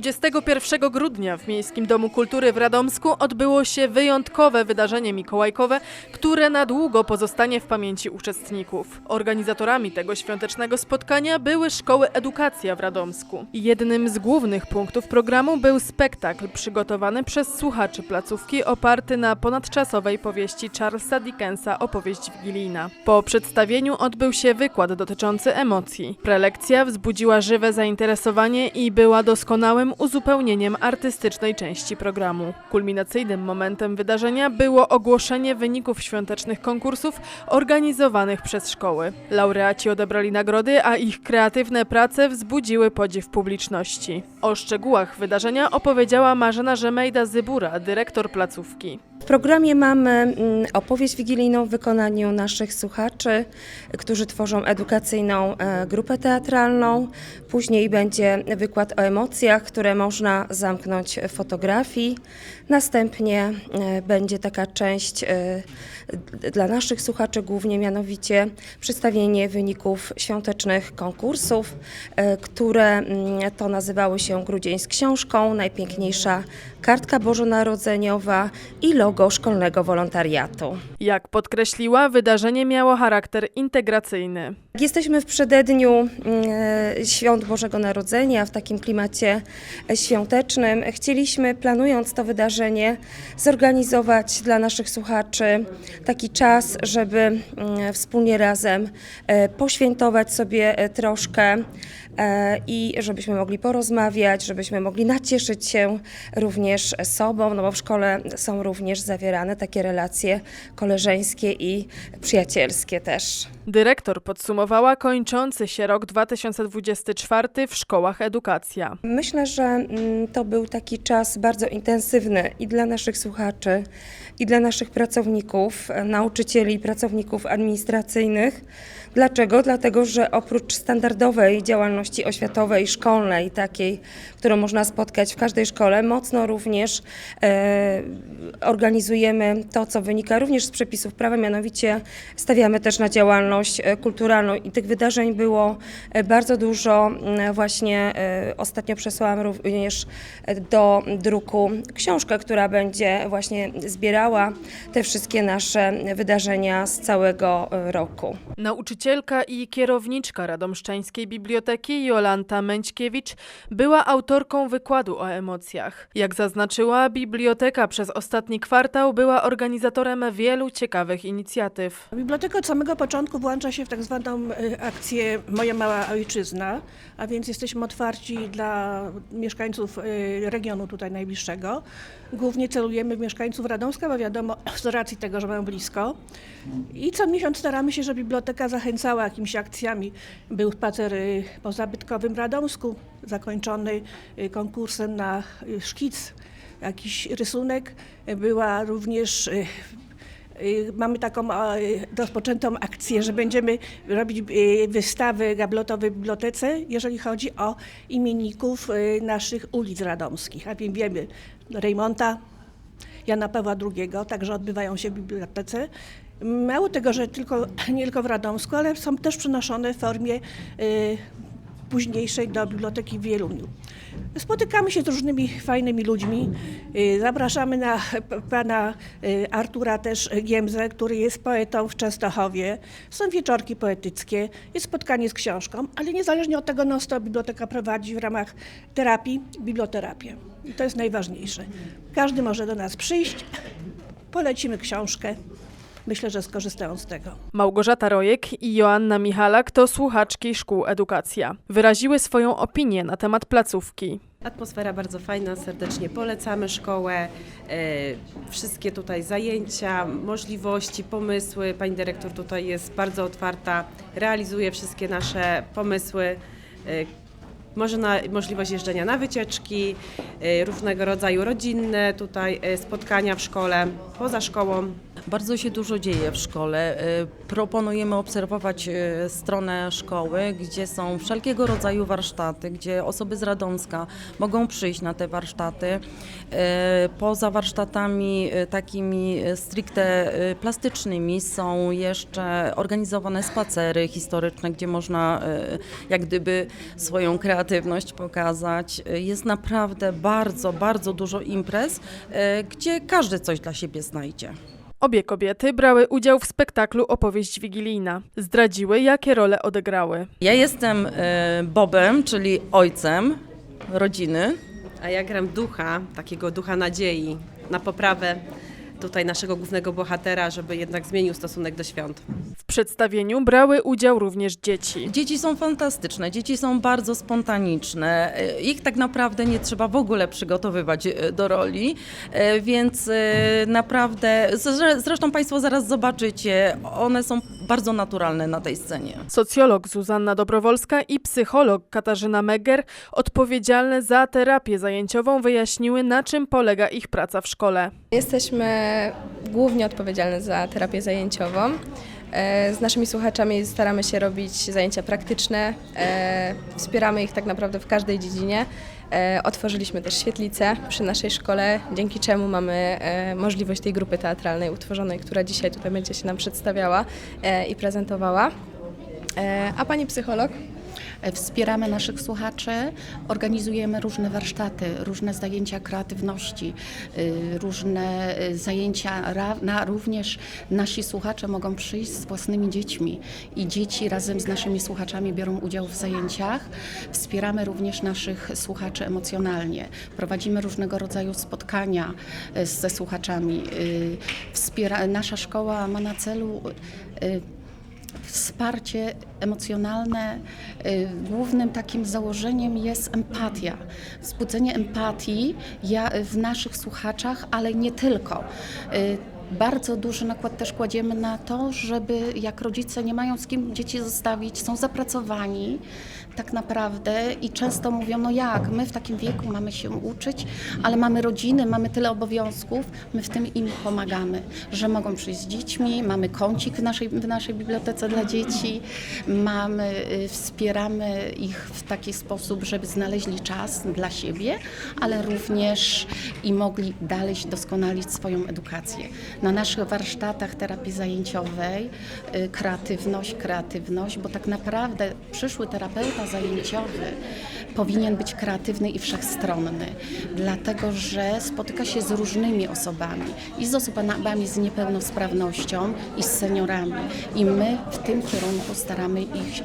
21 grudnia w Miejskim Domu Kultury w Radomsku odbyło się wyjątkowe wydarzenie mikołajkowe, które na długo pozostanie w pamięci uczestników. Organizatorami tego świątecznego spotkania były szkoły Edukacja w Radomsku. Jednym z głównych punktów programu był spektakl przygotowany przez słuchaczy placówki oparty na ponadczasowej powieści Charlesa Dickensa Opowieść Wigilijna. Po przedstawieniu odbył się wykład dotyczący emocji. Prelekcja wzbudziła żywe zainteresowanie i była doskonałym uzupełnieniem artystycznej części programu. Kulminacyjnym momentem wydarzenia było ogłoszenie wyników świątecznych konkursów organizowanych przez szkoły. Laureaci odebrali nagrody, a ich kreatywne prace wzbudziły podziw publiczności. O szczegółach wydarzenia opowiedziała Marzena Rzemejda-Zybura, dyrektor placówki. Programie mamy mm, opowieść wigilijną w wykonaniu naszych słuchaczy, którzy tworzą edukacyjną e, grupę teatralną. Później będzie wykład o emocjach, które można zamknąć w fotografii. Następnie e, będzie taka część e, dla naszych słuchaczy głównie mianowicie przedstawienie wyników świątecznych konkursów, które mm, to nazywały się Grudzień z książką, najpiękniejsza kartka bożonarodzeniowa i logo szkolnego wolontariatu. Jak podkreśliła, wydarzenie miało charakter integracyjny. Jesteśmy w przededniu e, świąt Bożego Narodzenia, w takim klimacie e, świątecznym. Chcieliśmy, planując to wydarzenie, zorganizować dla naszych słuchaczy taki czas, żeby mm, wspólnie razem e, poświętować sobie e, troszkę e, i żebyśmy mogli porozmawiać, żebyśmy mogli nacieszyć się również sobą, no bo w szkole są również zawierane takie relacje koleżeńskie i przyjacielskie też. Dyrektor podsumowała kończący się rok 2024 w szkołach edukacja. Myślę, że mm, to był taki czas bardzo intensywny i dla naszych słuchaczy, i dla naszych pracowników, nauczycieli i pracowników administracyjnych. Dlaczego? Dlatego, że oprócz standardowej działalności oświatowej, szkolnej, takiej, którą można spotkać w każdej szkole, mocno również e, organizujemy to, co wynika również z przepisów prawa, mianowicie stawiamy też na działalność e, kulturalną i tych wydarzeń było e, bardzo dużo. Mm, Właśnie ostatnio przesłałam również do druku książkę, która będzie właśnie zbierała te wszystkie nasze wydarzenia z całego roku. Nauczycielka i kierowniczka Radomszczańskiej Biblioteki Jolanta Męćkiewicz była autorką wykładu o emocjach. Jak zaznaczyła, biblioteka przez ostatni kwartał była organizatorem wielu ciekawych inicjatyw. Biblioteka od samego początku włącza się w tak zwaną e, akcję Moja Mała Ojczyzna, a więc jesteśmy otwarci dla mieszkańców e, regionu tutaj najbliższego. Głównie celujemy w mieszkańców Radomska, bo wiadomo, z racji tego, że mają blisko. I co miesiąc staramy się, żeby biblioteka zachęcała jakimiś akcjami. Był spacer e, po zabytkowym Radomsku, zakończony konkursem na szkic, jakiś rysunek. E, Była również e, Y, Mamy taką e, rozpoczętą akcję, że będziemy robić e, wystawy gablotowe w bibliotece, jeżeli chodzi o imienników e, naszych ulic radomskich. A więc wiemy Rejmonta, Jana Pawła II, także odbywają się w bibliotece. Mało tego, że tylko, nie tylko w Radomsku, ale są też przenoszone w formie e, późniejszej do biblioteki w Wieluniu. Spotykamy się z różnymi fajnymi ludźmi. Y, Zapraszamy na pana y, Artura też Giemzę, który jest poetą w Częstochowie. Są wieczorki poetyckie, jest spotkanie z książką, ale niezależnie od tego non-stop biblioteka prowadzi w ramach terapii biblioterapię. I to jest najważniejsze. Każdy może do nas przyjść, polecimy książkę. Myślę, że skorzystają z tego. Małgorzata Rojek i Joanna Michalak to słuchaczki szkół Edukacja. Wyraziły swoją opinię na temat placówki. Atmosfera bardzo fajna, serdecznie polecamy szkołę, e, wszystkie tutaj zajęcia, możliwości, pomysły. Pani dyrektor tutaj jest bardzo otwarta, realizuje wszystkie nasze pomysły. E, może na, możliwość jeżdżenia na wycieczki, e, różnego rodzaju rodzinne tutaj spotkania w szkole, poza szkołą. Bardzo się dużo dzieje w szkole. E, Proponujemy obserwować e, stronę szkoły, gdzie są wszelkiego rodzaju warsztaty, gdzie osoby z Radomska mogą przyjść na te warsztaty. E, Poza warsztatami takimi stricte plastycznymi są jeszcze organizowane spacery historyczne, gdzie można jak gdyby swoją kreatywność pokazać. Jest naprawdę bardzo, bardzo dużo imprez, gdzie każdy coś dla siebie znajdzie. Obie kobiety brały udział w spektaklu Opowieść Wigilijna. Zdradziły, jakie role odegrały. Ja jestem e, Bobem, czyli ojcem rodziny. A ja gram ducha, takiego ducha nadziei na poprawę tutaj naszego głównego bohatera, żeby jednak zmienił stosunek do świąt. W przedstawieniu brały udział również dzieci. Dzieci są fantastyczne, dzieci są bardzo spontaniczne. E, Ich tak naprawdę nie trzeba w ogóle przygotowywać e, do roli, e, więc naprawdę, zre- zresztą Państwo zaraz zobaczycie, one są bardzo naturalne na tej scenie. Socjolog Zuzanna Dobrowolska i psycholog Katarzyna Megger, odpowiedzialne za terapię zajęciową, wyjaśniły, na czym polega ich praca w szkole. Jesteśmy głównie odpowiedzialne za terapię zajęciową. E, Z naszymi słuchaczami staramy się robić zajęcia praktyczne, e, wspieramy ich tak naprawdę w każdej dziedzinie. E, Otworzyliśmy też świetlicę przy naszej szkole, dzięki czemu mamy możliwość tej grupy teatralnej utworzonej, która dzisiaj tutaj będzie się nam przedstawiała i prezentowała. A pani psycholog? Wspieramy naszych słuchaczy, organizujemy różne warsztaty, różne zajęcia kreatywności, y, różne y, zajęcia, na, również nasi słuchacze mogą przyjść z własnymi dziećmi i dzieci razem z naszymi słuchaczami biorą udział w zajęciach. Wspieramy również naszych słuchaczy emocjonalnie, prowadzimy różnego rodzaju spotkania y, ze słuchaczami. Wspiera, nasza szkoła ma na celu Wsparcie emocjonalne, y, głównym takim założeniem jest empatia. Wzbudzenie empatii ja, w naszych słuchaczach, ale nie tylko. Y, Bardzo duży nakład też kładziemy na to, żeby jak rodzice nie mają z kim dzieci zostawić, są zapracowani tak naprawdę i często mówią, no jak, my w takim wieku mamy się uczyć, ale mamy rodziny, mamy tyle obowiązków, my w tym im pomagamy, że mogą przyjść z dziećmi, mamy kącik w naszej, w naszej bibliotece dla dzieci, mamy, y, wspieramy ich w taki sposób, żeby znaleźli czas dla siebie, ale również i mogli dalej doskonalić swoją edukację. Na naszych warsztatach terapii zajęciowej y, kreatywność, kreatywność, bo tak naprawdę przyszły terapeuta zajęciowy powinien być kreatywny i wszechstronny, dlatego że spotyka się z różnymi osobami i z osobami z niepełnosprawnością i z seniorami i my w tym kierunku staramy ich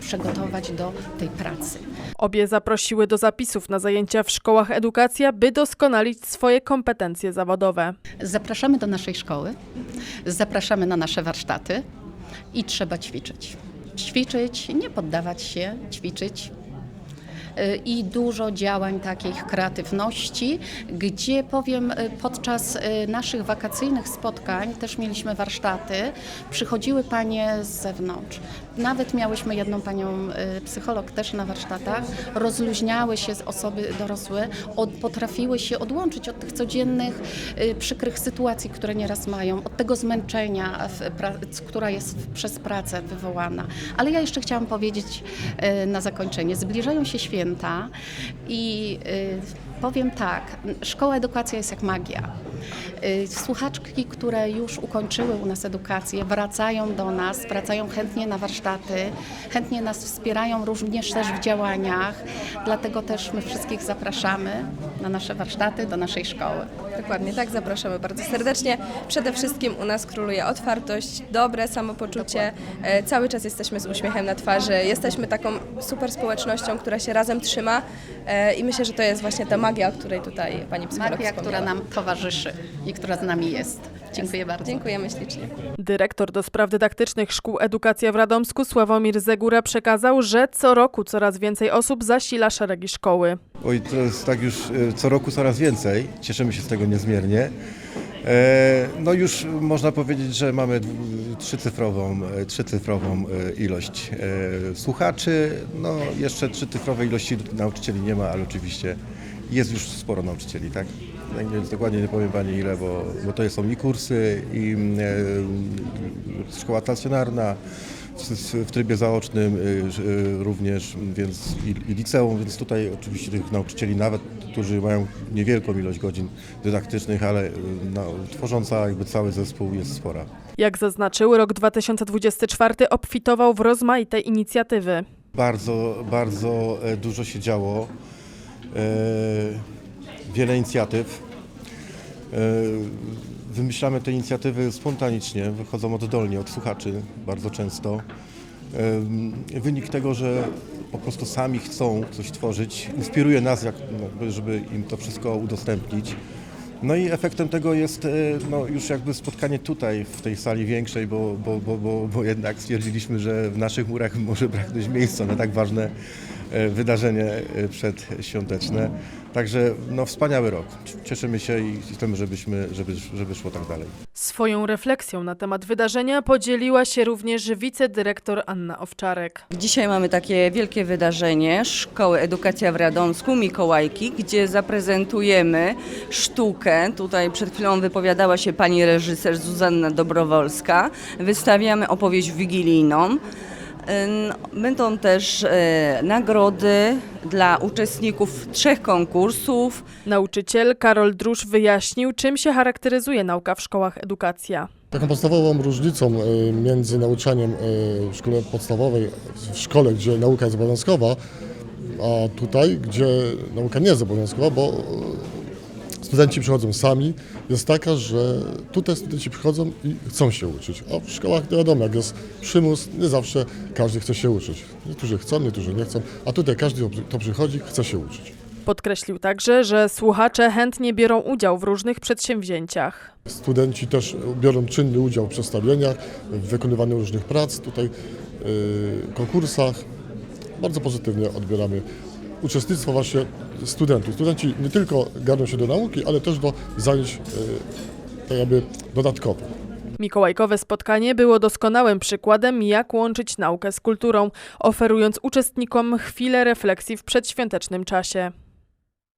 przygotować do tej pracy. Obie zaprosiły do zapisów na zajęcia w szkołach edukacja, by doskonalić swoje kompetencje zawodowe. Zapraszamy do naszej szkoły, zapraszamy na nasze warsztaty i trzeba ćwiczyć. Ćwiczyć, nie poddawać się, ćwiczyć. Y, I dużo działań takich kreatywności, gdzie powiem, y, podczas y, naszych wakacyjnych spotkań też mieliśmy warsztaty, przychodziły panie z zewnątrz. Nawet miałyśmy jedną panią y, psycholog też na warsztatach, rozluźniały się osoby dorosłe, od, potrafiły się odłączyć od tych codziennych y, przykrych sytuacji, które nieraz mają, od tego zmęczenia, która jest przez pracę wywołana. Ale ja jeszcze chciałam powiedzieć y, na zakończenie, zbliżają się święta i powiem tak, szkoła edukacja jest jak magia. Y, Słuchaczki, które już ukończyły u nas edukację, wracają do nas, wracają chętnie na warsztaty, chętnie nas wspierają również też w działaniach, dlatego też my wszystkich zapraszamy na nasze warsztaty, do naszej szkoły. Dokładnie, tak, zapraszamy bardzo serdecznie. Przede wszystkim u nas króluje otwartość, dobre samopoczucie, e, cały czas jesteśmy z uśmiechem na twarzy, jesteśmy taką super społecznością, która się razem trzyma e, i myślę, że to jest właśnie ta magia, o której tutaj pani psycholog Magia, wspomniała. która nam towarzyszy i która z nami jest. Dziękuję bardzo. Dziękujemy ślicznie. Dyrektor do spraw dydaktycznych szkół edukacja w Radomsku Sławomir Zegura przekazał, że co roku coraz więcej osób zasila szeregi szkoły. Oj, to jest tak już e, co roku coraz więcej. Cieszymy się z tego niezmiernie. E, No już można powiedzieć, że mamy trzycyfrową, e, trzycyfrową ilość słuchaczy. No jeszcze trzycyfrowej ilości nauczycieli nie ma, ale oczywiście jest już sporo nauczycieli, tak? Nie, dokładnie nie powiem Pani ile, bo, bo to są i kursy, i e, szkoła stacjonarna, w, trybie zaocznym y, y, również, więc i, i liceum, więc tutaj oczywiście tych nauczycieli nawet, którzy mają niewielką ilość godzin dydaktycznych, ale y, no, tworząca jakby cały zespół jest spora. Jak zaznaczył, rok 2024 obfitował w rozmaite inicjatywy. Bardzo, bardzo e, dużo się działo. E, Wiele inicjatyw. E, Wymyślamy te inicjatywy spontanicznie, wychodzą oddolnie od słuchaczy bardzo często. E, Wynik tego, że po prostu sami chcą coś tworzyć, inspiruje nas, jak, jakby, żeby im to wszystko udostępnić. No i efektem tego jest e, no, już jakby spotkanie tutaj, w tej sali większej, bo, bo, bo, bo, bo jednak stwierdziliśmy, że w naszych murach może braknąć miejsca na tak ważne wydarzenie e, przedświąteczne. Także no, wspaniały rok. Cieszymy się i chcemy, żebyśmy, żeby, żeby szło tak dalej. Swoją refleksją na temat wydarzenia podzieliła się również wicedyrektor Anna Owczarek. Dzisiaj mamy takie wielkie wydarzenie Szkoły Edukacja w Radomsku, Mikołajki, gdzie zaprezentujemy sztukę. Tutaj przed chwilą wypowiadała się pani reżyser Zuzanna Dobrowolska. Wystawiamy opowieść wigilijną. Będą też e, nagrody dla uczestników trzech konkursów. Nauczyciel Karol Drusz wyjaśnił, czym się charakteryzuje nauka w szkołach edukacja. Taką podstawową różnicą e, między nauczaniem e, w szkole podstawowej, w szkole, gdzie nauka jest obowiązkowa, a tutaj, gdzie nauka nie jest obowiązkowa, bo studenci przychodzą sami, jest taka, że tutaj studenci przychodzą i chcą się uczyć, a w szkołach wiadomo, jak jest przymus, nie zawsze każdy chce się uczyć. Niektórzy chcą, niektórzy nie chcą, a tutaj każdy, kto przychodzi, chce się uczyć. Podkreślił także, że słuchacze chętnie biorą udział w różnych przedsięwzięciach. Studenci też biorą czynny udział w przedstawieniach, w wykonywaniu różnych prac, tutaj yy, konkursach. Bardzo pozytywnie odbieramy uczestnictwo właśnie studentów. Studenci nie tylko garną się do nauki, ale też do zajęć yy, tak jakby dodatkowych. Mikołajkowe spotkanie było doskonałym przykładem, jak łączyć naukę z kulturą, oferując uczestnikom chwilę refleksji w przedświątecznym czasie.